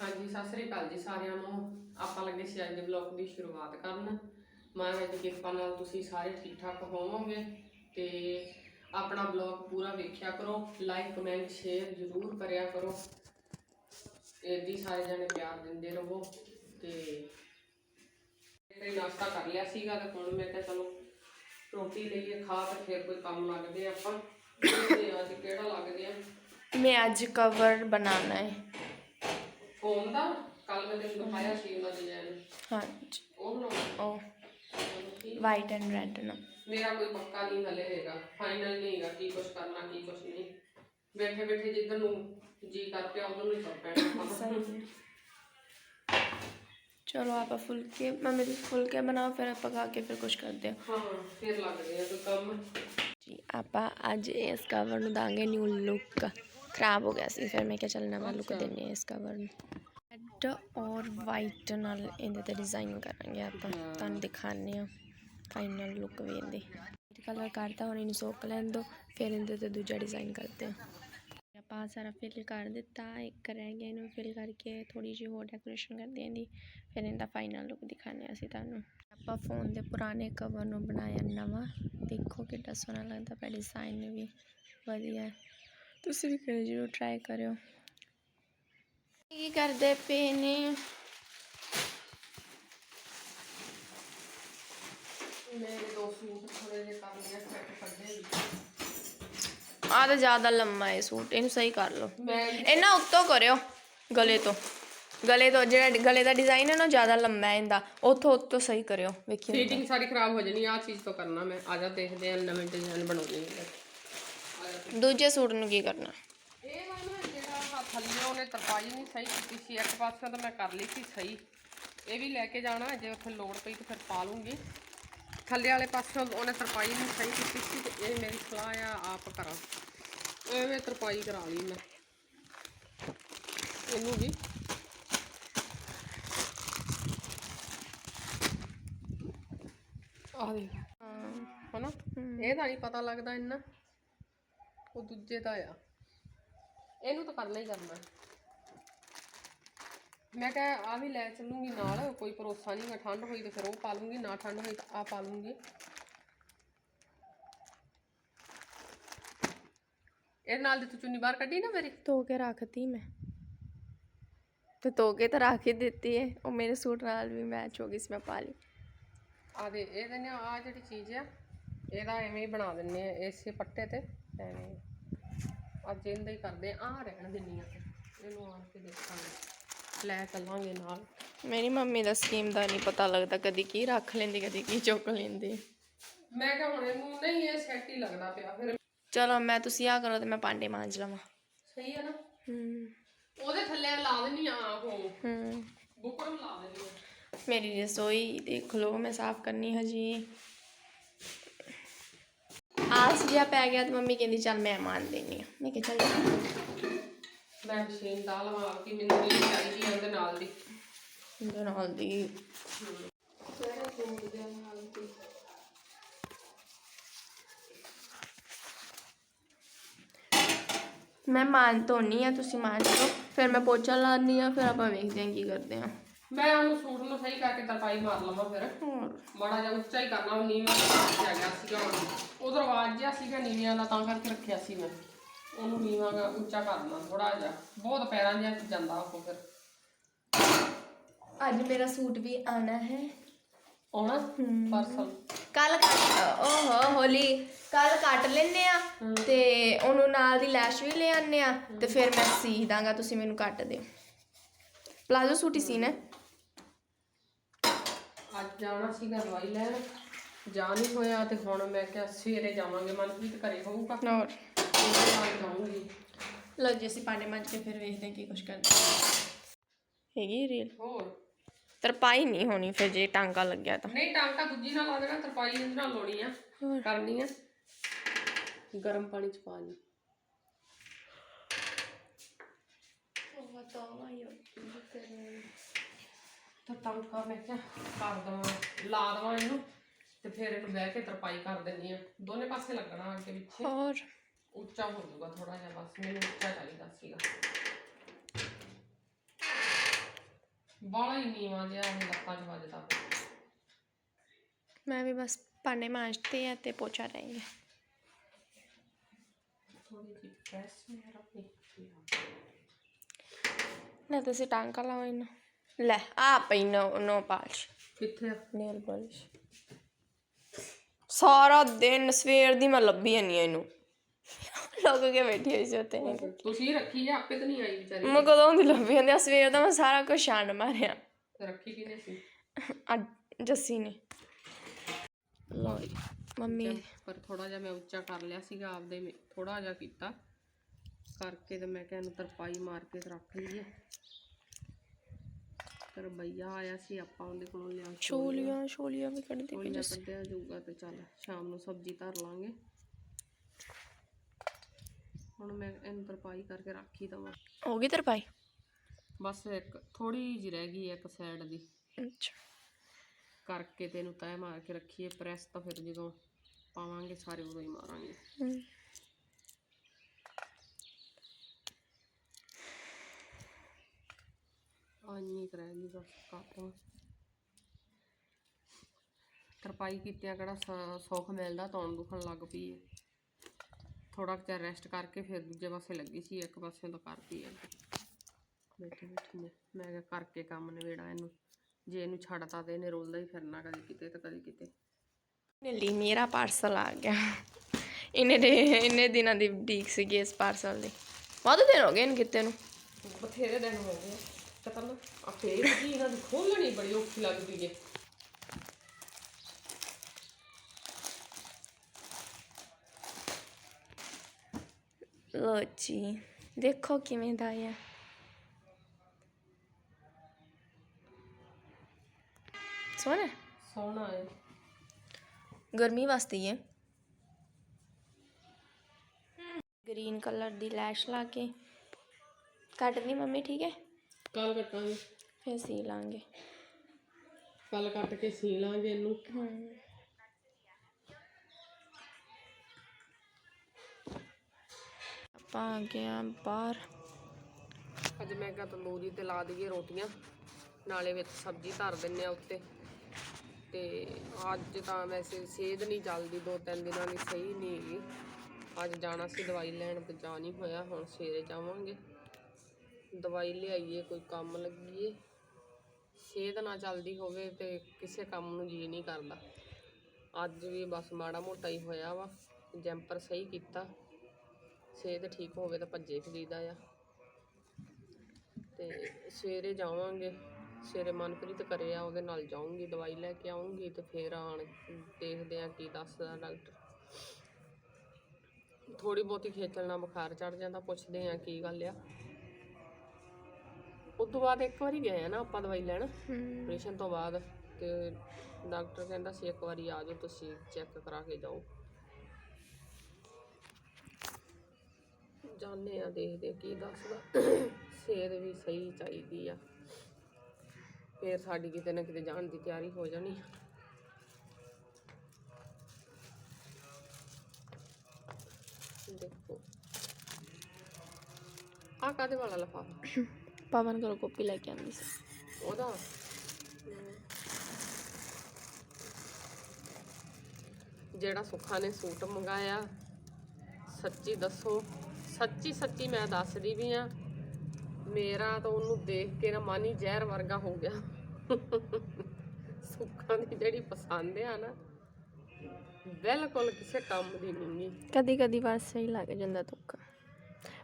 ਹਾਂਜੀ ਸਤਿ ਸ੍ਰੀ ਅਕਾਲ ਜੀ ਸਾਰਿਆਂ ਨੂੰ ਆਪਾਂ ਲੱਗੇ ਸੀ ਅੱਜ ਦੇ ਵਲੌਗ ਦੀ ਸ਼ੁਰੂਆਤ ਕਰਨ ਮਹਾਰਾਜ ਦੀ ਕਿਰਪਾ ਨਾਲ ਤੁਸੀਂ ਸਾਰੇ ਠੀਕ ਠਾਕ ਹੋਵੋਗੇ ਤੇ ਆਪਣਾ ਵਲੌਗ ਪੂਰਾ ਵੇਖਿਆ ਕਰੋ ਲਾਈਕ ਕਮੈਂਟ ਸ਼ੇਅਰ ਜ਼ਰੂਰ ਕਰਿਆ ਕਰੋ ਏਦੀ ਸਾਰੇ ਜਣੇ ਪਿਆਰ ਦਿੰਦੇ ਰਹੋ ਤੇ ਤੇ ਨਾਸ਼ਤਾ ਕਰ ਲਿਆ ਸੀਗਾ ਤੇ ਹੁਣ ਮੈਂ ਕਿਹਾ ਚਲੋ ਰੋਟੀ ਲਈਏ ਖਾ ਕੇ ਫਿਰ ਕੋਈ ਕੰਮ ਲੱਗਦੇ ਆ ਆਪਾਂ ਤੇ ਅੱਜ ਕਿਹੜਾ ਲੱਗਦੇ ਆ मैं आज कवर बनाना है ਵਾਈਟ ਐਂਡ ਰੈੱਡ ਨਾ। ਮੇਰਾ ਕੋਈ ਪੱਕਾ ਨਹੀਂ ਹਲੇ ਹੈਗਾ। ਫਾਈਨਲ ਨਹੀਂ ਹੈਗਾ ਕੀ ਕੁਛ ਕਰਨਾ ਕੀ ਕੁਛ ਨਹੀਂ। ਬੈਠੇ ਬੈਠੇ ਜਿੱਧਰ ਨੂੰ ਜੀ ਕਰ ਪਿਆ ਨੂੰ ਹੀ ਕਰ ਪੈਣਾ। ਆਪਾਂ ਨੂੰ। ਸਹੀ ਹੈ। ਚਲੋ ਆਪਾਂ ਫੁਲਕੇ ਮੰਮੀ ਫੁਲਕੇ ਬਣਾਓ ਫਿਰ ਆਪਾਂ ਖਾ ਕੇ ਫਿਰ ਕੁਝ ਕਰਦੇ ਹਾਂ। ਹਾਂ ਫਿਰ ਲੱਗਦੇ ਆ ਕੋਈ ਕੰਮ। ਜੀ ਆਪਾਂ ਅੱਜ ਇਸ ਕਵਰ ਨੂੰ ਦਾਂਗੇ ਨਿਊ ਲੁੱਕ ਖਰਾਬ ਹੋ ਗਿਆ ਸੀ ਫਿਰ ਮੈਂ ਕਿਹਾ ਚੱਲ ਨਵਾਂ ਲੁੱਕ। ਦਿੰਨੇ ਆ ਇਸ ਕਵਰ ਨੂੰ ਰੈੱਡ ਔਰ ਵਾਈਟ ਨਾਲ ਇਹਦੇ ਤੇ ਡਿਜ਼ਾਈਨ ਕਰਾਂਗੇ ਆਪਾਂ ਤੁਹਾਨੂੰ ਦਿਖਾਣੇ ਆ ਫਾਈਨਲ ਲੁੱਕ ਵੀ ਇਹਦੀ ਕਲਰ ਕਰਤਾ ਹੁਣ ਇਹਨੂੰ ਸੋਕ ਲੈਣ ਦੋ ਫਿਰ ਇਹਦੇ ਤੇ ਦੂਜਾ ਡਿਜ਼ਾਈਨ ਕਰਦੇ ਆ ਆਪਾਂ ਸਾਰਾ ਫਿਲ ਕਰ ਦਿੱਤਾ ਇੱਕ ਰਹਿ ਗਿਆ ਇਹਨੂੰ ਫਿਲ ਕਰਕੇ ਥੋੜੀ ਜਿਹੀ ਹੋਰ ਡੈਕੋਰੇਸ਼ਨ ਕਰਦੇ ਆਂ ਇਹਦੀ ਫਿਰ ਇਹਦਾ ਫਾਈਨਲ ਲੁੱਕ ਦਿਖਾਣੇ ਅਸੀਂ ਤੁਹਾਨੂੰ ਆਪਾਂ ਫੋਨ ਦੇ ਪੁਰਾਣੇ ਕਵਰ ਨੂੰ ਬਣਾਇਆ ਨਵਾਂ ਦੇਖੋ ਕਿੱਡਾ ਸੋਹਣਾ ਲੱਗਦਾ ਪਿਆ ਡਿਜ਼ਾਈਨ ਵੀ ਵਧੀਆ। ਤੁਸੀਂ ਵੀ ਕਰਿਓ ਜਰੂਰ ਟਰਾਈ ਕਰਿਓ। ਕੀ ਕਰਦੇ ਪਏ ਨੇ? ਮੇਰੇ ਦੋ ਸੂਟ ਥੋੜੇ ਜਿਹੇ ਕਰ ਲਿਆ ਸੈੱਟ ਕੱਢੇ ਵੀ। ਆ ਤਾਂ ਜ਼ਿਆਦਾ ਲੰਮਾ ਹੈ ਸੂਟ ਇਹਨੂੰ ਸਹੀ ਕਰ ਲਓ। ਇਹਨਾਂ ਉੱਤੋਂ ਕਰਿਓ ਗਲੇ ਤੋਂ। ਗਲੇ ਤੋਂ ਜਿਹੜਾ ਗਲੇ ਦਾ ਡਿਜ਼ਾਈਨ ਹੈ ਨਾ ਜ਼ਿਆਦਾ ਲੰਮਾ ਹੈ ਇਹਦਾ। ਉੱਥੋਂ ਉੱਤੋਂ ਸਹੀ ਕਰਿਓ ਵੇਖਿਓ। ਫਿਟਿੰਗ ਸਾਰੀ ਖਰਾਬ ਹੋ ਜਾਣੀ ਆ ਚੀਜ਼ ਤੋਂ ਕਰਨਾ ਮੈਂ। ਆ ਜਾ ਦੇਖਦੇ ਆ ਨਵੇਂ ਡਿਜ਼ਾਈਨ ਬਣਾਉਣੇ ਆ ਦੂਜੇ ਸੂਟ ਨੂੰ ਕੀ ਕਰਨਾ? ਇਹ ਵਾ ਨਾ ਜਿਹੜਾ ਹੱਥ ਥੱਲੇ ਉਹਨੇ ਤਰਪਾਈ ਨਹੀਂ ਸਹੀ ਕੀਤੀ ਸੀ ਇੱਕ ਪਾਸੇ ਤਾਂ ਮੈਂ ਕਰ ਲਈ ਸੀ ਸਹੀ। ਇਹ ਵੀ ਲੈ ਕੇ ਜਾਣਾ ਜੇ ਉੱਥੇ ਲੋੜ ਪਈ ਤਾਂ ਫਿਰ ਪਾ ਲੂੰਗੀ। ਥੱਲੇ ਵਾਲੇ ਪਾਸੇ ਉਹਨੇ ਤਰਪਾਈ ਨਹੀਂ ਸਹੀ ਕੀਤੀ ਸੀ ਤੇ ਇਹ ਮੇਰੀ ਸਲਾਹ ਆ ਆਪ ਕਰਾਂ। ਐਵੇਂ ਤਰਪਾਈ ਕਰਾ ਲਈ ਮੈਂ। ਇਹਨੂੰ ਵੀ। ਆ ਦੇਖ। ਹਾਂ। ਹਨਾ? ਇਹ ਤਾਂ ਨਹੀਂ ਪਤਾ ਲੱਗਦਾ ਇੰਨਾ। ਉਹ ਦੂਜੇ ਦਾ ਆ। ਇਹਨੂੰ ਤਾਂ ਕਰਨਾ ਹੀ ਕਰਨਾ ਮੈਂ। ਕਿਹਾ ਆ ਵੀ ਲੈ ਚੱਲੂੰਗੀ ਨਾਲ ਕੋਈ ਭਰੋਸਾ ਨਹੀਂ ਮੈਂ ਠੰਡ ਹੋਈ ਤੇ ਫਿਰ ਉਹ ਪਾ ਲੂੰਗੀ ਨਾ ਠੰਡ ਹੋਈ ਤਾਂ ਆ ਪਾ ਲੂੰਗੀ। ਇਹ ਨਾਲ ਦੀ ਤੂੰ ਚੁੰਨੀ ਬਾਹਰ ਕੱਢੀ ਨਾ ਮੇਰੀ। ਧੋ ਕੇ ਰੱਖਤੀ ਮੈਂ। ਤੇ ਧੋ ਕੇ ਤਾਂ ਰੱਖ ਹੀ ਦਿੱਤੀ ਹੈ ਉਹ ਮੇਰੇ ਸੂਟ ਨਾਲ ਵੀ ਮੈਚ ਹੋ ਗਈ ਸੀ ਮੈਂ ਪਾ ਲਈ। ਆ ਦੇ ਇਹ ਦਿੰਨੇ ਆ ਜਿਹੜੀ ਚੀਜ਼ ਆ ਇਹਦਾ ਐਵੇਂ ਹੀ ਬਣਾ ਦਿੰਨੇ ਆ ਇਸੇ ਪੱਟੇ ਤੇ ਐਵੇਂ ਅੱਜ ਇਹਦਾ ਹੀ ਕਰਦੇ ਆ ਆਹ ਰਹਿਣ ਦਿੰਨੀ ਆ ਇਹਨੂੰ ਆਣ ਕੇ ਦੇਖਾਂਗੇ। ਲੈ ਚੱਲਾਂਗੇ ਨਾਲ। ਮੇਰੀ ਮੰਮੀ ਦਾ ਸਕੀਮ ਦਾ ਨਹੀਂ ਪਤਾ ਲੱਗਦਾ ਕਦੀ ਕੀ ਰੱਖ ਲੈਂਦੀ ਕਦੀ ਕੀ ਚੁੱਕ ਲੈਂਦੀ। ਮੈਂ ਕਿਹਾ ਹੁਣ ਇਹਨੂੰ ਨਹੀਂ ਇਹ ਸੈੱਟ ਹੀ ਲੱਗਦਾ ਪਿਆ। ਫਿਰ ਚਲੋ ਮੈਂ ਤੁਸੀਂ ਆ ਕਰੋ ਤੇ ਮੈਂ ਭਾਂਡੇ ਮਾਂਜ ਲਵਾਂ। ਸਹੀ ਹੈ ਨਾ? ਹੂੰ। ਉਹਦੇ ਥੱਲੇ ਲਾ ਦਿੰਨੀ ਆ ਉਹ। ਹੂੰ। ਬੁਕਰਮ ਲਾ ਆ। ਮੇਰੀ ਰਸੋਈ ਦੇਖ ਲਓ ਮੈਂ ਸਾਫ਼ ਕਰਨੀ ਹਜੀ। ਆਸ ਜਿਹਾ ਪੈ ਗਿਆ ਤੇ ਮੰਮੀ ਕਹਿੰਦੀ ਚੱਲ ਮੈਂ ਮਾਨ ਦੇਣੀ ਆ। ਮੈਂ ਕਿਹਾ ਚੱਲ ਮੈਂ ਮਸ਼ੀਨ ਦਾ ਲਵਾ ਕੇ ਮੈਨੂੰ ਨਹੀਂ ਚਾਹੀਦੀ ਆ ਉਹਦੇ ਨਾਲ ਦੀ। ਇਹਦੇ ਨਾਲ ਦੀ। ਸਾਰੇ ਸੂਟ ਦੇ ਨਾਲ ਦੀ ਮੈਂ ਮਾਨ ਧੋਨੀ ਆ ਤੁਸੀਂ ਮਾਂਜ ਲਓ ਫਿਰ ਮੈਂ ਪੋਚਾ ਲਾਉਣੀ ਆ ਫਿਰ ਆਪਾਂ ਵੇਖਦੇ ਹਾਂ ਕੀ ਕਰਦੇ ਆ। ਮੈਂ ਉਹਨੂੰ ਸੂਟ ਨੂੰ ਸਹੀ ਕਰਕੇ ਤਰਪਾਈ ਮਾਰ ਲਵਾਂ ਫਿਰ। ਹੋਰ। ਮਾੜਾ ਜਿਹਾ ਉੱਚਾ ਹੀ ਕਰਨਾ ਉਹ ਨੀਵਾਂ ਗਿਆ ਸੀਗਾ ਉਧਰ ਆਵਾਜ਼ ਜਿਹਾ ਸੀਗਾ ਨੀਵਿਆਂ ਦਾ ਤਾਂ ਕਰਕੇ ਰੱਖਿਆ ਸੀ ਮੈਂ। ਉਹਨੂੰ ਨੀਵਾਂ ਦਾ ਉੱਚਾ ਕਰਨਾ ਥੋੜਾ ਜਿਹਾ। ਬਹੁਤ ਪੈਰਾਂ ਜਿਹਾ ਜਾਂਦਾ ਉਹ ਫਿਰ। ਅੱਜ ਮੇਰਾ ਸੂਟ ਵੀ ਆਣਾ ਹੈ। ਆਉਣਾ? ਪਰਸਲ। ਕੱਲ ਓਹੋ ਹੋਲੀ। ਕੱਲ ਕੱਟ ਲੈਨੇ ਆ ਤੇ ਉਹਨੂੰ ਨਾਲ ਦੀ ਲੈਸ਼ ਵੀ ਲੈ ਆਨੇ ਆ ਤੇ ਫਿਰ ਮੈਂ ਸੀ ਦਾਂਗਾ ਤੁਸੀਂ ਮੈਨੂੰ ਕੱਟ ਦਿਓ। ਪਲਾਜ਼ੋ ਸੂਟ ਹੀ ਸੀਨਾ ਹੈ। ਅੱਜ ਜਾਣਾ ਸੀਗਾ ਦਵਾਈ ਲੈਣ। ਜਾ ਨਹੀਂ ਹੋਇਆ ਤੇ ਹੁਣ ਮੈਂ ਕਿਹਾ ਸਵੇਰੇ ਜਾਵਾਂਗੇ ਮਨਪ੍ਰੀਤ ਘਰੇ ਹੋਊਗਾ। ਹੋਰ? ਉਹਦੇ ਨਾਲ ਜਾਊਂਗੀ। ਲਓ ਜੀ ਅਸੀਂ ਪਾਂਡੇ ਮਾਂਜ ਕੇ ਫਿਰ ਵੇਖਦੇ ਹਾਂ ਕੀ ਕੁਛ ਕਰਦੇ ਹਾਂ। ਹੈਗੀ ਰੀਲ ਹੋਰ? ਤਰਪਾਈ ਨਹੀਂ ਹੋਣੀ ਫਿਰ ਜੇ ਟਾਂਕਾ ਲੱਗਿਆ ਤਾਂ। ਨਹੀਂ ਟਾਂਕਾ ਦੂਜੀ ਨਾਲ ਲਾ ਦੇਣਾ ਤਰਪਾਈ ਇਹਦੇ ਨਾਲ ਲਾਉਣੀ ਆ। ਕਰਨੀ ਆ। ਗਰਮ ਪਾਣੀ ਚ ਪਾ ਲਈ। ਤਾਂ ਮੈਂ ਕਿਹਾ ਕਰ ਦਵਾਂ ਲਾ ਦਵਾਂ ਇਹਨੂੰ ਤੇ ਫਿਰ ਇਹਨੂੰ ਬਹਿ ਕੇ ਤਰਪਾਈ ਕਰ ਦਿੰਨੀ ਆ ਦੋਨੇ ਪਾਸੇ ਲੱਗਣਾ ਅੱਗੇ ਪਿੱਛੇ। ਹੋਰ? ਉੱਚਾ ਹੋ ਜਾਊਗਾ ਥੋੜਾ ਜਿਹਾ ਬਸ ਮੈਨੂੰ ਉੱਚਾ ਚਾਹੀਦਾ ਸੀਗਾ। ਬਾਲਾ ਹੀ ਨੀਵਾਂ ਜਿਹਾ ਇਹ ਲੱਤਾਂ 'ਚ ਵੱਜਦਾ। ਮੈਂ ਵੀ ਬਸ ਭਾਂਡੇ ਮਾਂਜਤੇ ਆ ਤੇ ਪੋਚਾ ਰਹੇਗਾ ਥੋੜੀ ਜਿਹੀ ਪ੍ਰੈਸ ਮੇਰਾ ਵੀ ਨਾ ਤੁਸੀਂ ਟਾਂਕਾ ਲਾਓ ਇਹਨੂੰ ਲੈ ਆ ਪਈ ਨੋ ਨੋ ਪਾਲਿਸ਼ ਕਿੱਥੇ ਆ? ਨੇਲ ਪਾਲਿਸ਼ ਸਾਰਾ ਦਿਨ ਸਵੇਰ ਦੀ ਮੈਂ ਲੱਭੀ ਨਹੀਂ ਇਹਨੂੰ ਲੋਕ ਕੇ ਬੈਠੀ ਹੋਈ ਸੀ ਉੱਤੇ ਤੁਸੀਂ ਰੱਖੀ ਆ ਆਪੇ ਤਾਂ ਨਹੀਂ ਆਈ ਵਿਚਾਰੀ ਮੈਂ ਕਦੋਂ ਦੀ ਲੱਭੀ ਜਾਂਦੀ ਆ ਸਵੇਰ ਦਾ ਮੈਂ ਸਾਰਾ ਕੁਝ ਛਾਣ ਮਾਰਿਆ ਰੱਖੀ ਕਿਨੇ ਸੀ ਅੱਜ ਜੱਸੀ ਨੇ ਲਓ ਜੀ ਮੰਮੀ ਪਰ ਥੋੜਾ ਜਿਹਾ ਮੈਂ ਉੱਚਾ ਕਰ ਲਿਆ ਸੀਗਾ ਆਪਦੇ ਥੋੜਾ ਜਿਹਾ ਕੀਤਾ ਕਰਕੇ ਤੇ ਮੈਂ ਕਿਹਾ ਇਹਨੂੰ ਤਰਪਾਈ ਮਾਰ ਕੇ ਤੇ ਰੱਖ ਲਈਏ। ਪਰ ਭਈਆ ਆਇਆ ਸੀ ਆਪਾਂ ਉਹਦੇ ਕੋਲੋਂ ਲਿਆ ਛੋਲੀਆਂ ਛੋਲੀਆਂ ਵੀ ਕੱਢਦੀ ਪਈ ਛੋਲੀਆਂ ਕੱਢਿਆ ਜਾਊਗਾ ਤੇ ਚੱਲ ਸ਼ਾਮ ਨੂੰ ਸਬਜ਼ੀ ਧਰ ਲਾਂਗੇ। ਹੁਣ ਮੈਂ ਇਹਨੂੰ ਤਰਪਾਈ ਕਰਕੇ ਰੱਖ ਦਵਾਂ। ਹੋ ਗਈ ਤਰਪਾਈ? ਬਸ ਇੱਕ ਥੋੜੀ ਜਿਹੀ ਰਹਿ ਗਈ ਇੱਕ ਸਾਈਡ ਦੀ। ਅੱਛਾ। ਕਰਕੇ ਤੇ ਇਹਨੂੰ ਤੈਅ ਮਾਰ ਕੇ ਰੱਖੀਏ ਪ੍ਰੈਸ ਤਾਂ ਫਿਰ ਜਦੋਂ ਪਾਵਾਂਗੇ ਸਾਰੇ ਉਦੋਂ ਹੀ ਮਾਰਾਂਗੇ। ਹਮ। ਆਨੀ ਕੁ ਰਹਿ ਗਈ ਬਸ ਕਾਟਾਂ ਤਰਪਾਈ ਕੀਤਿਆਂ ਕਿਹੜਾ ਸੁੱਖ ਮਿਲਦਾ ਤੌਣ ਦੁਖਣ ਲੱਗ ਪਈ ਹੈ ਥੋੜਾ ਜਿਹਾ ਰੈਸਟ ਕਰਕੇ ਫਿਰ ਦੂਜੇ ਪਾਸੇ ਲੱਗੀ ਸੀ ਇੱਕ ਪਾਸੇ ਤੋਂ ਕਰਤੀ ਹੈ ਬੈਠੀ ਬੈਠੀ ਨੇ ਮੈਂ ਕਿਹਾ ਕਰਕੇ ਕੰਮ ਨਿਬੇੜਾ ਇਹਨੂੰ। ਜੇ ਇਹਨੂੰ ਛੱਡਤਾ ਤੇ ਇਹਨੇ ਰੋਲਦਾ ਹੀ ਫਿਰਨਾ ਕਦੀ ਕਿਤੇ ਤੇ ਕਦੀ ਕਿਤੇ। ਨੀਲੀ ਮੇਰਾ ਪਾਰਸਲ ਆ ਗਿਆ। ਇਹਨੇ ਦੇ ਇੰਨੇ ਦਿਨਾਂ ਦੀ ਉਡੀਕ ਸੀਗੀ ਇਸ ਪਾਰਸਲ ਦੀ। ਬਹੁਤ ਦਿਨ ਹੋ ਗਏ ਇਹਨੂੰ ਕਿਤੇ ਨੂੰ। ਬਥੇਰੇ ਦਿਨ ਹੋ ਗਏ। ਪਤਾ ਨਾ ਆ ਫੇਰ ਕੀ ਇਹਨਾਂ ਦੀ ਖੋਲਣੀ ਬੜੀ ਔਖੀ ਲੱਗਦੀ ਏ। ਲੋ ਜੀ ਦੇਖੋ ਕਿਵੇਂ ਦਾ ਆ। ਸੋਹਣਾ ਸੋਹਣਾ ਹੈ ਗਰਮੀ ਵਾਸਤੇ ਹੀ ਹੈ। ਗ੍ਰੀਨ ਕਲਰ ਦੀ ਲੈਸ਼ ਲਾ ਕੇ। ਕੱਟਦੀ ਮੰਮੀ ਠੀਕ ਹੈ? ਕੱਲ ਕੱਟਾਂਗੇ। ਫਿਰ ਸੀ ਲਾਂਗੇ। ਕੱਲ ਕੱਟ ਕੇ ਸੀ ਲਾਂਗੇ ਇਹਨੂੰ। ਹਮ ਆਪਾਂ ਆ ਗਏ ਬਾਹਰ। ਅੱਜ ਮੈਂ ਕਿਹਾ ਤੰਦੂਰੀ ਤੇ ਲਾ ਦਈਏ ਰੋਟੀਆਂ ਨਾਲੇ ਵਿੱਚ ਸਬਜ਼ੀ ਧਰ ਦਿੰਨੇ ਆ ਉੱਤੇ। ਤੇ ਅੱਜ ਤਾਂ ਵੈਸੇ ਸਿਹਤ ਨਹੀਂ ਚੱਲਦੀ ਦੋ ਤਿੰਨ ਦਿਨਾਂ ਦੀ ਸਹੀ ਨਹੀਂ ਹੈਗੀ। ਅੱਜ ਜਾਣਾ ਸੀ ਦਵਾਈ ਲੈਣ ਤੇ ਜਾ ਨਹੀਂ ਹੋਇਆ ਹੁਣ ਸਵੇਰੇ ਜਾਵਾਂਗੇ। ਦਵਾਈ ਲਿਆਈਏ, ਕੋਈ ਕੰਮ ਲੱਗੀਏ। ਸਿਹਤ ਨਾ ਚੱਲਦੀ ਹੋਵੇ ਤੇ ਕਿਸੇ ਕੰਮ ਨੂੰ ਜੀ ਨਹੀਂ ਕਰਦਾ। ਅੱਜ ਵੀ ਬਸ ਮਾੜਾ ਮੋਟਾ ਹੀ ਹੋਇਆ ਵਾ, ਜੈਂਪਰ ਸਹੀ ਕੀਤਾ। ਸਿਹਤ ਠੀਕ ਹੋਵੇ ਤਾਂ ਭੱਜੇ ਫਿਰੀਦਾ ਆ। ਤੇ ਸਵੇਰੇ ਜਾਵਾਂਗੇ, ਸਵੇਰੇ ਮਨਪ੍ਰੀਤ ਕਰੇ ਆ, ਉਹਦੇ ਨਾਲ ਜਾਊਂਗੀ, ਦਵਾਈ ਲੈ ਕੇ ਆਉਂਗੀ ਤੇ ਫੇਰ ਆਣ ਦੇਖਦੇ ਆ ਕੀ ਦੱਸਦਾ ਡਾਕਟਰ। ਥੋੜੀ ਬਹੁਤੀ ਖੇਚਲ ਨਾਲ ਬੁਖਾਰ ਚੜ ਜਾਂਦਾ, ਪੁੱਛਦੇ ਆ ਕੀ ਗੱਲ ਆ। ਉਸ ਤੋਂ ਬਾਅਦ ਇੱਕ ਵਾਰੀ ਗਏ ਆ ਨਾ ਆਪਾਂ ਦਵਾਈ ਲੈਣ ਆਪਰੇਸ਼ਨ ਤੋਂ ਬਾਅਦ ਤੇ ਡਾਕਟਰ ਕਹਿੰਦਾ ਸੀ ਇੱਕ ਵਾਰੀ ਆ ਜਾਓ ਤੁਸੀਂ ਚੈੱਕ ਕਰਾ ਕੇ ਜਾਓ। ਜਾਣੇ ਆ ਦੇਖਦੇ ਆ ਕੀ ਦੱਸਦਾ। ਸਿਹਤ ਵੀ ਸਹੀ ਚਾਹੀਦੀ ਆ। ਫੇਰ ਸਾਡੀ ਕਿਤੇ ਨਾ ਕਿਤੇ ਜਾਣ ਦੀ ਤਿਆਰੀ ਹੋ ਜਾਣੀ ਦੇਖੋ। ਆ ਕਾਦੇ ਵਾਲਾ ਲਫਾਫਾ? ਪਵਨ ਕੋਲ ਕਾਪੀ ਲੈ ਕੇ ਆਂਦੀ ਸੀ ਉਹਦਾ ਜਿਹੜਾ ਸੁੱਖਾ ਨੇ ਸੂਟ ਮੰਗਾਇਆ ਸੱਚੀ ਦੱਸੋ ਸੱਚੀ ਸੱਚੀ ਮੈਂ ਦੱਸਦੀ ਵੀ ਆ ਮੇਰਾ ਤਾਂ ਉਹਨੂੰ ਦੇਖ ਕੇ ਨਾ ਮਨ ਹੀ ਜ਼ਹਿਰ ਵਰਗਾ ਹੋ ਗਿਆ ਸੁੱਖਾਂ ਦੀ ਜਿਹੜੀ ਪਸੰਦ ਆ ਨਾ ਬਿਲਕੁਲ ਕਿਸੇ ਕੰਮ ਦੀ ਨਹੀਂ ਕਦੀ ਕਦੀ ਬਸ ਸਹੀ ਲੱਗ ਜਾਂਦਾ ਤੁੱਕਾ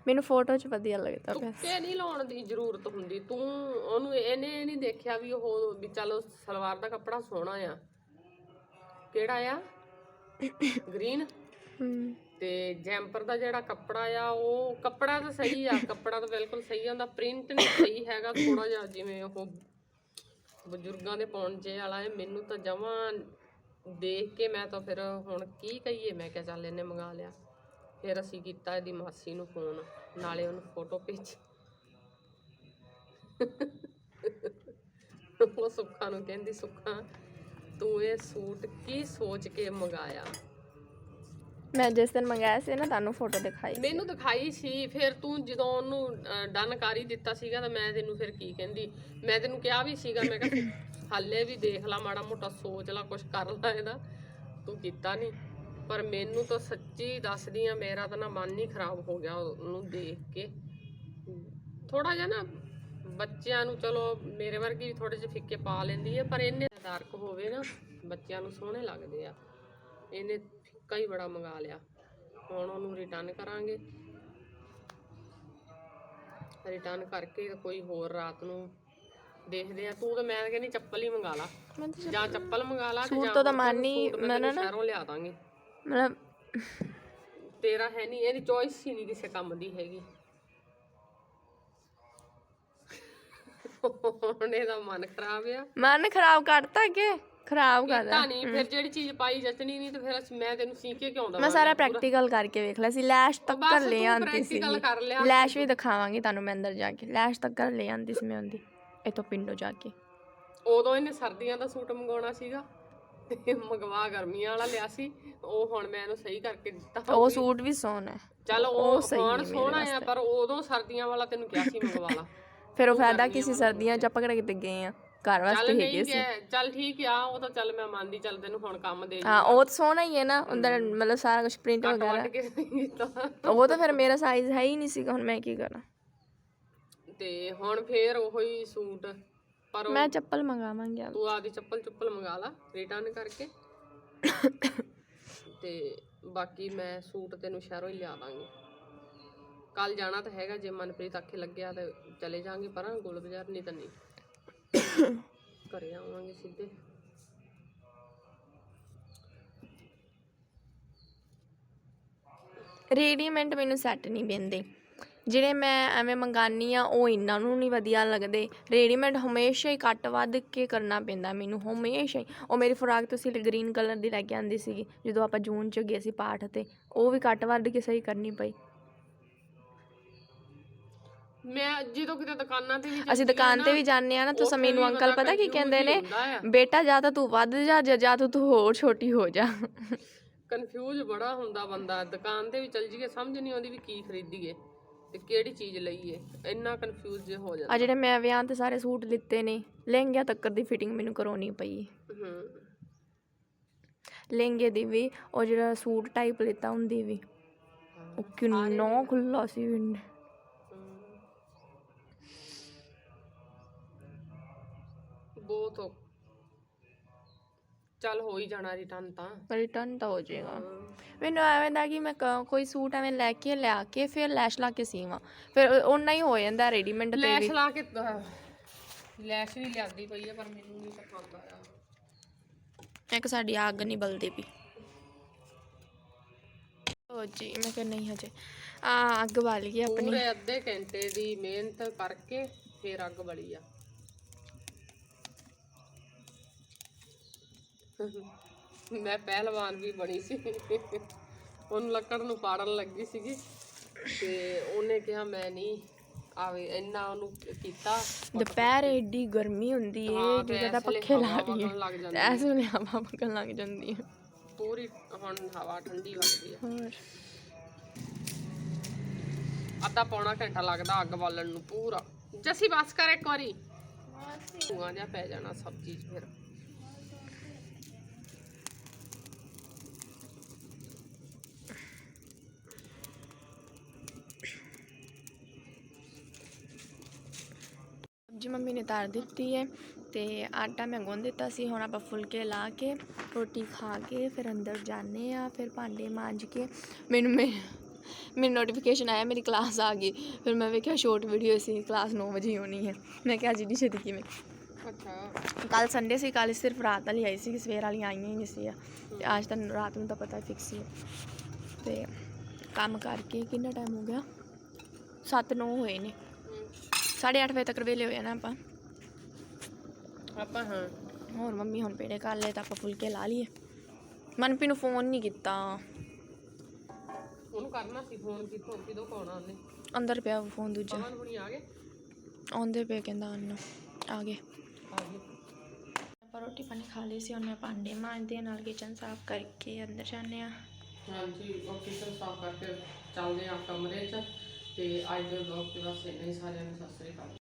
ਮੈਨੂੰ ਫੋਟੋ 'ਚ ਵਧੀਆ ਲੱਗਦਾ ਪਿਆ। ਤੁੱਕੇ ਨਹੀਂ ਲਾਉਣ ਦੀ ਜ਼ਰੂਰਤ ਹੁੰਦੀ। ਤੂੰ ਉਹਨੂੰ ਇਹਨੇ ਨਹੀਂ ਦੇਖਿਆ ਵੀ ਉਹ ਵੀ ਚਲੋ ਸਲਵਾਰ ਦਾ ਕੱਪੜਾ ਸੋਹਣਾ ਆ। ਕਿਹੜਾ ਆ? ਗ੍ਰੀਨ? ਹਮ ਤੇ ਜੈਂਪਰ ਦਾ ਜਿਹੜਾ ਕੱਪੜਾ ਆ ਉਹ ਕੱਪੜਾ ਤਾਂ ਸਹੀ ਆ ਕੱਪੜਾ ਤਾਂ ਬਿਲਕੁਲ ਸਹੀ ਆ ਉਹਦਾ ਪ੍ਰਿੰਟ ਨਹੀਂ ਸਹੀ ਹੈਗਾ ਥੋੜਾ ਜਿਹਾ ਜਿਵੇਂ ਉਹ ਬਜ਼ੁਰਗਾਂ ਦੇ ਪੌਂਚੇ ਵਾਲਾ ਹੈ ਮੈਨੂੰ ਤਾਂ ਜਮਾਂ ਦੇਖ ਕੇ ਮੈਂ ਤਾਂ ਫਿਰ ਹੁਣ ਕੀ ਕਹੀਏ ਮੈਂ ਕਿਹਾ ਚੱਲ ਇਹਨੇ ਮੰਗਾ ਲਿਆ। ਫਿਰ ਅਸੀਂ ਕੀਤਾ ਇਹਦੀ ਮਾਸੀ ਨੂੰ ਫੋਨ ਨਾਲੇ ਉਹਨੂੰ ਫੋਟੋ ਭੇਜੀ। ਉਹ ਸੁੱਖਾ ਨੂੰ ਕਹਿੰਦੀ ਸੁੱਖਾ ਤੂੰ ਇਹ ਸੂਟ ਕੀ ਸੋਚ ਕੇ ਮੰਗਾਇਆ? ਮੈਂ ਜਿਸ ਦਿਨ ਮੰਗਾਇਆ ਸੀ ਨਾ ਤੁਹਾਨੂੰ ਫੋਟੋ ਦਿਖਾਈ ਮੈਨੂੰ ਦਿਖਾਈ ਸੀ ਫਿਰ ਤੂੰ ਜਦੋਂ ਉਹਨੂੰ ਡਨ ਕਰ ਹੀ ਦਿੱਤਾ ਸੀਗਾ ਤਾਂ ਮੈਂ ਤੈਨੂੰ ਫਿਰ ਕੀ ਕਹਿੰਦੀ? ਮੈਂ ਤੈਨੂੰ ਕਿਹਾ ਵੀ ਸੀਗਾ ਮੈਂ ਕਿਹਾ ਹਾਲੇ ਵੀ ਦੇਖ ਲਾ ਮਾੜਾ ਮੋਟਾ ਸੋਚ ਲਾ ਕੁਝ ਕਰ ਲਾ ਇਹਦਾ। ਤੂੰ ਕੀਤਾ ਨਹੀਂ ਪਰ ਮੈਨੂੰ ਤਾਂ ਸੱਚੀ ਦੱਸਦੀ ਆ ਮੇਰਾ ਤਾਂ ਨਾ ਮਨ ਹੀ ਖਰਾਬ ਹੋ ਗਿਆ ਉਹਨੂੰ ਦੇਖ ਕੇ। ਥੋੜਾ ਜਿਹਾ ਨਾ ਬੱਚਿਆਂ ਨੂੰ ਚਲੋ ਮੇਰੇ ਵਰਗੀ ਵੀ ਥੋੜੇ ਜਿਹੇ ਫਿੱਕੇ ਪਾ ਲੈਂਦੀ ਹੈ ਪਰ ਇਹਨੇ ਡਾਰਕ ਹੋਵੇ ਨਾ ਬੱਚਿਆਂ ਨੂੰ ਸੋਹਣੇ ਲੱਗਦੇ ਆ। ਇਹਨੇ ਫਿੱਕਾ ਹੀ ਬੜਾ ਮੰਗਾ ਲਿਆ। ਹੁਣ ਉਹਨੂੰ ਰਿਟਰਨ ਕਰਾਂਗੇ। ਰਿਟਰਨ ਕਰਕੇ ਕੋਈ ਹੋਰ ਰਾਤ ਨੂੰ ਦੇਖਦੇ ਆ। ਤੂੰ ਤਾਂ ਮੈਂ ਕਹਿੰਦੀ ਚੱਪਲ ਹੀ ਮੰਗਾ ਲਾ। ਜਾਂ ਚੱਪਲ ਮੰਗਾ ਲਾ ਸੂਟ ਜਾਂ ਤੋਂ ਮਨ ਮੈਂ ਨਾ- ਸ਼ਹਿਰੋਂ ਲਿਆ ਦਾਂਗੇ। ਮਤਲਬ ਤੇਰਾ ਹੈ ਨਹੀਂ ਇਹਦੀ ਚੋਇਸ ਹੀ ਨਹੀਂ ਕਿਸੇ ਕੰਮ ਦੀ ਹੈਗੀ। ਹੁਣ ਇਹਦਾ ਮਨ ਖਰਾਬ ਆ। ਮਨ ਖਰਾਬ ਕਰਤਾ ਕਿ? ਖਰਾਬ ਕਰਦਾ ਤਾਂ ਨਹੀਂ ਫਿਰ ਜਿਹੜੀ ਚੀਜ਼ ਪਾਈ ਜਚਣੀ ਨਹੀਂ ਤੇ ਫਿਰ ਅਸੀਂ- ਮੈਂ ਤੈਨੂੰ ਸੀ ਕੇ ਕਿਉਂ ਮੈਂ ਦਵਾਂ ਸਾਰਾ ਪ੍ਰੈਕਟੀਕਲ ਕਰਕੇ ਵੇਖ ਲਿਆ ਸੀ ਲੈਸ਼ ਤੱਕ ਬਸ ਲੈ ਤੂੰ ਆਂਦੀ ਸੀ practical ਕਰ ਲਿਆ। ਲੈਸ਼ ਵੀ ਦਿਖਾਵਾਂਗੀ ਤੁਹਾਨੂੰ ਮੈਂ ਅੰਦਰ ਜਾ ਕੇ। ਲੈਸ਼ ਤੱਕ ਲੈ ਆਂਦੀ ਸੀ ਮੈਂ ਉਹਦੀ ਇਥੋਂ ਪਿੰਡੋਂ ਜਾ ਕੇ। ਉਦੋਂ ਇਹਨੇ ਸਰਦੀਆਂ ਦਾ ਸੂਟ ਮੰਗਵਾਉਣਾ ਸੀਗਾ। ਤੇ ਮੰਗਵਾ ਗਰਮੀਆਂ ਵਾਲਾ ਲਿਆ ਸੀ ਉਹ ਹੁਣ ਮੈਂ ਇਹਨੂੰ ਸਹੀ ਕਰਕੇ ਦਿੱਤਾ। ਉਹ ਸੂਟ ਵੀ ਸੋਹਣਾ ਹੈ। ਚੱਲ ਉਹ ਸਹੀ ਹੁਣ ਸੋਹਣਾ ਆ ਪਰ ਉਦੋਂ ਸਰਦੀਆਂ ਵਾਲਾ ਤੈਨੂੰ ਕਿਹਾ ਸੀ ਮੰਗਵਾ ਲਾ। ਫਿਰ ਉਹ ਫਾਇਦਾ ਕਿਸੇ ਸਰਦੀਆਂ ਚ ਆਪਾਂ ਕਿਹੜਾ ਕਿਤੇ ਗਏ ਆ ਘਰ ਵਾਸਤੇ ਹੈਗੇ ਸੀ। ਚੱਲ ਠੀਕ ਆ ਉਹ ਤਾਂ ਚੱਲ ਮੈਂ ਮੰਨਦੀ ਚੱਲ ਤੈਨੂੰ ਹੁਣ ਕੰਮ ਦੇ ਹਾਂ ਉਹ ਤਾਂ ਸੋਹਣਾ ਹੀ ਹੈ ਨਾ ਅੰਦਰ ਮਤਲਬ ਸਾਰਾ ਕੁਝ ਪ੍ਰਿੰਟ ਵਗੈਰਾ। ਉਹ ਤਾਂ ਫਿਰ ਮੇਰਾ ਸਾਈਜ਼ ਹੈ ਹੀ ਨਹੀਂ ਸੀਗਾ ਹੁਣ ਮੈਂ ਕੀ ਕਰਾਂ? ਤੇ ਹੁਣ ਫੇਰ ਉਹੀ ਸੂਟ ਪਰ ਉਹ- ਮੈਂ ਚੱਪਲ ਮੰਗਾਵਾਂਗੀ ਆ ਤੂੰ ਆਦੀ ਚੱਪਲ ਚੁੱਪਲ ਮੰਗਾ ਲਾ ਰਿਟਰਨ ਕਰਕੇ। ਤੇ ਬਾਕੀ ਮੈਂ ਸੂਟ ਤੈਨੂੰ ਸ਼ਹਿਰੋਂ ਹੀ ਲਿਆ ਦਾਂਗੀ। ਕੱਲ ਜਾਣਾ ਤਾਂ ਹੈਗਾ ਜੇ ਮਨਪ੍ਰੀਤ ਆਖੇ ਲੱਗਿਆ ਤੇ ਚਲੇ ਜਾਾਂਗੇ ਪਰਾਂ ਗੋਲ ਬਾਜ਼ਾਰ ਨਹੀਂ ਤਾਂ ਨਹੀਂ। ਘਰੇ ਆਵਾਂਗੇ ਸਿੱਧੇ। ਰੇਡੀਮੈਂਟ ਮੈਨੂੰ ਸੈੱਟ ਨਹੀਂ ਪੈਂਦੇ। ਜਿਹੜੇ ਮੈਂ ਐਵੇਂ ਮੰਗਾਨੀ ਆ ਉਹ ਇਹਨਾਂ ਨੂੰ ਨਹੀਂ ਵਧੀਆ ਲੱਗਦੇ। ਰੇਡੀਮੇਡ ਹਮੇਸ਼ਾ ਹੀ ਕੱਟ ਵੱਧ ਕੇ ਕਰਨਾ ਪੈਂਦਾ ਮੈਨੂੰ ਹਮੇਸ਼ਾ ਹੀ। ਉਹ ਮੇਰੀ ਫਰਾਕ ਤੁਸੀਂ ਗ੍ਰੀਨ ਕਲਰ ਦੀ ਲੈ ਕੇ ਆਂਦੀ ਸੀਗੀ ਜਦੋਂ ਆਪਾਂ ਜੂਨ ਚ ਗਏ ਸੀ ਪਾਠ ਤੇ ਉਹ ਵੀ ਕੱਟ ਵੱਧ ਕੇ ਸਹੀ ਕਰਨੀ ਪਈ। ਮੈਂ ਜਦੋਂ ਕਿਤੇ ਦੁਕਾਨਾਂ ਤੇ ਵੀ ਅਸੀਂ ਦੁਕਾਨ ਤੇ ਵੀ ਜਾਂਦੇ ਆ ਨਾ ਤਾਂ ਵੀ ਅੰਕਲ ਪਤਾ ਕੀ ਕਹਿੰਦੇ ਨੇ। ਬੇਟਾ ਜਾਂ ਤਾਂ ਤੂੰ ਵੱਧ ਜਾ ਜਾਂ ਜਾਂ ਤਾਂ ਤੂੰ ਹੋਰ ਛੋਟੀ ਹੋ ਜਾ। ਕਨਫਿਊਜ਼ ਬੜਾ ਹੁੰਦਾ ਬੰਦਾ ਦੁਕਾਨ ਤੇ ਵੀ ਚੱਲ ਜੀਏ ਸਮਝ ਨਹੀਂ ਆਉਂਦੀ ਵੀ ਕੀ ਖਰੀਦੀਏ। ਤੇ ਕਿਹੜੀ ਚੀਜ਼ ਲਈਏ ਇੰਨਾ ਕਨਫਿਊਜ਼ ਜੇ ਹੋ ਜਾਂਦਾ। ਆ ਜਿਹੜੇ ਮੈਂ ਵਿਆਹ ਤੇ ਸਾਰੇ ਸੂਟ ਲਿੱਤੇ ਨੇ ਲਹਿੰਗਿਆਂ ਤੱਕ ਦੀ ਫਿਟਿੰਗ ਮੈਨੂੰ ਕਰਾਉਣੀ ਪਈ। ਹੂੰ। ਲਹਿੰਗੇ ਦੀ ਵੀ ਉਹ ਜਿਹੜਾ ਸੂਟ ਟਾਈਪ ਲਿੱਤਾ ਹੁੰਦੀ ਵੀ ਉਹ ਕਿੰਨਾ ਖੁੱਲਾ ਸੀ ਵਿੰਡ ਬਹੁਤ ਔ- ਚੱਲ ਹੋ ਹੀ ਜਾਣਾ ਰਿਟਰਨ ਤਾਂ। ਰਿਟਰਨ ਤਾਂ ਹੋ ਜਾਏਗਾ। ਮੈਨੂੰ ਐਵੇਂ ਦਾ ਕਿ ਮੈਂ ਕ- ਕੋਈ ਸੂਟ ਐਵੇਂ ਲੈ ਕੇ ਲਿਆ ਕੇ ਫਿਰ ਲੈਸ਼ ਲਾ ਕੇ ਸੀਵਾਂ। ਫਿਰ ਉਹਨਾਂ ਹੀ ਹੋ ਜਾਂਦਾ ਰੈਡੀਮੇਡ ਤੇ ਲੈਸ਼ ਵੀ। ਲਾ ਕੇ ਲੈਸ਼ ਵੀ ਲਿਆਂਦੀ ਪਈ ਆ ਪਰ ਮੈਨੂੰ ਨਹੀਂ ਪਸੰਦ ਆਇਆ ਇੱਕ ਸਾਡੀ ਅੱਗ ਨਹੀਂ ਬਲਦੀ ਪਈ। ਉਹ ਜੀ ਮੈਂ ਕਿਹਾ ਨਹੀਂ ਹਜੇ। ਆ ਅੱਗ ਬਾਲ ਗਈ ਆਪਣੀ। ਪੂਰੇ ਅੱਧੇ ਘੰਟੇ ਦੀ ਮਿਹਨਤ ਕਰਕੇ ਫੇਰ ਅੱਗ ਬਲੀ ਆ। ਮੈਂ ਪਹਿਲਵਾਨ ਵੀ ਬਣੀ ਸੀ। ਉਹਨੂੰ ਲੱਕੜ ਨੂੰ ਪਾੜਨ ਲੱਗੀ ਸੀਗੀ। ਤੇ ਉਹਨੇ ਕਿਹਾ ਮੈਂ ਨਹੀਂ ਆਵੇ ਇੰਨਾ ਉਹਨੂੰ ਕੀਤਾ। ਦੁਪਹਿਰ ਏਡੀ ਗਰਮੀ ਹੁੰਦੀ ਏ ਹਾਂ, ਵੇਲੇ ਪੱਖੇ ਲਾ ਲਈਏ ਇਸ ਵੇਲੇ ਹਵਾ ਵਗਣ ਲੱਗ ਜਾਂਦੀ ਹੈ। ਪੂਰੀ ਹੁਣ ਹਵਾ ਠੰਡੀ ਲੱਗਦੀ ਹੋਰ। ਅੱਧਾ ਪੌਣਾ ਘੰਟਾ ਲੱਗਦਾ ਅੱਗ ਬਾਲਣ ਨੂੰ ਪੂਰਾ। ਜੱਸੀ ਬਸ ਕਰ ਇੱਕ ਵਾਰੀ। ਧੂਆਂ ਜਿਹਾ ਪੈ ਜਾਣਾ ਸਬਜ਼ੀ 'ਚ ਫਿਰ। ਸਬਜ਼ੀ ਮੰਮੀ ਨੇ ਤਾਰ ਦਿੱਤੀ ਹੈ ਤੇ ਆਟਾ ਮੈਂ ਗੁੰਨ ਦਿੱਤਾ ਸੀ ਹੁਣ ਆਪਾਂ ਫੁਲਕੇ ਲਾ ਕੇ ਰੋਟੀ ਖਾ ਕੇ ਫਿਰ ਅੰਦਰ ਜਾਂਦੇ ਆ ਫਿਰ ਭਾਂਡੇ ਮਾਂਜ ਕੇ ਮੈਨੂੰ ਮੇ ਮੈਨੂੰ ਨੋਟੀਫਿਕੇਸ਼ਨ ਆਇਆ ਮੇਰੀ ਕਲਾਸ ਆ ਗਈ। ਫਿਰ ਮੈਂ ਵੇਖਿਆ ਸ਼ਾਰਟ ਵੀਡੀਓ ਸੀ ਕਲਾਸ 9 ਵਜੇ ਹੀ ਹੋਣੀ ਹੈ। ਮੈਂ ਕਿਹਾ ਜੀ ਦੀ ਛੇਤੀ ਕਿਵੇਂ? ਅੱਛਾ। ਕੱਲ ਸੰਡੇ ਸੀ ਕੱਲ ਸਿਰਫ ਰਾਤ ਵਾਲੀ ਆਈ ਸੀ ਸਵੇਰ ਵਾਲੀਆਂ ਆਈਆਂ ਹੀ ਨਹੀਂ ਸੀ ਤੇ ਅੱਜ ਤਾਂ ਰਾਤ ਨੂੰ ਤਾਂ ਪਤਾ ਫਿਕਸ ਹੀ ਹੈ। ਤੇ ਕੰਮ ਕਰਕੇ ਕਿੰਨਾ ਟਾਈਮ ਹੋ ਗਿਆ? 7-9 ਹੋਏ ਨੇ। 8:30 ਵਜੇ ਤੱਕ ਵੇਲੇ ਹੋਏ ਨਾ ਆਪਾਂ। ਆਪਾਂ ਹਾਂ। ਹੋਰ ਮੰਮੀ ਹੁਣ ਪੇੜੇ ਕਰ ਲਏ ਤਾਂ ਆਪਾਂ ਫੁਲਕੇ ਲਾ ਲਈਏ। ਮਨਪੀ ਨੂੰ ਫੋਨ ਨਹੀਂ ਕੀਤਾ। ਉਹਨੂੰ ਕਰਨਾ ਸੀ ਫੋਨ ਕਿਥੋਂ ਕਿਦੋਂ ਪਾਉਣਾ ਉਹਨੇ? ਅੰਦਰ ਪਿਆ ਫੋਨ ਦੂਜਾ। ਪਵਨ ਹੁਣੀ ਆ ਗਏ? ਆਉਂਦੇ ਪਏ ਕਹਿੰਦਾ ਅੰਨ। ਆ ਗਏ। ਆ ਗਏ। ਆਪਾਂ ਰੋਟੀ ਪਾਣੀ ਖਾ ਲਈ ਸੀ ਉਹਨੇ ਭਾਂਡੇ ਮਾਂਜਦੇ ਨਾਲ ਕਿਚਨ ਸਾਫ਼ ਕਰਕੇ ਅੰਦਰ ਜਾਂਦੇ ਆ। ਹਾਂਜੀ ਉਹ ਕਿਚਨ ਸਾਫ਼ ਕਰਕੇ ਚੱਲਦੇ ਆ ਕਮਰੇ 'ਚ। ਤੇ ਅੱਜ ਦੇ ਵਲੌਗ 'ਤੇ ਬਸ ਇੰਨਾ ਹੀ ਸਾਰਿਆਂ ਨੂੰ ਸਤਿ ਸ੍ਰੀ ਅਕਾਲ।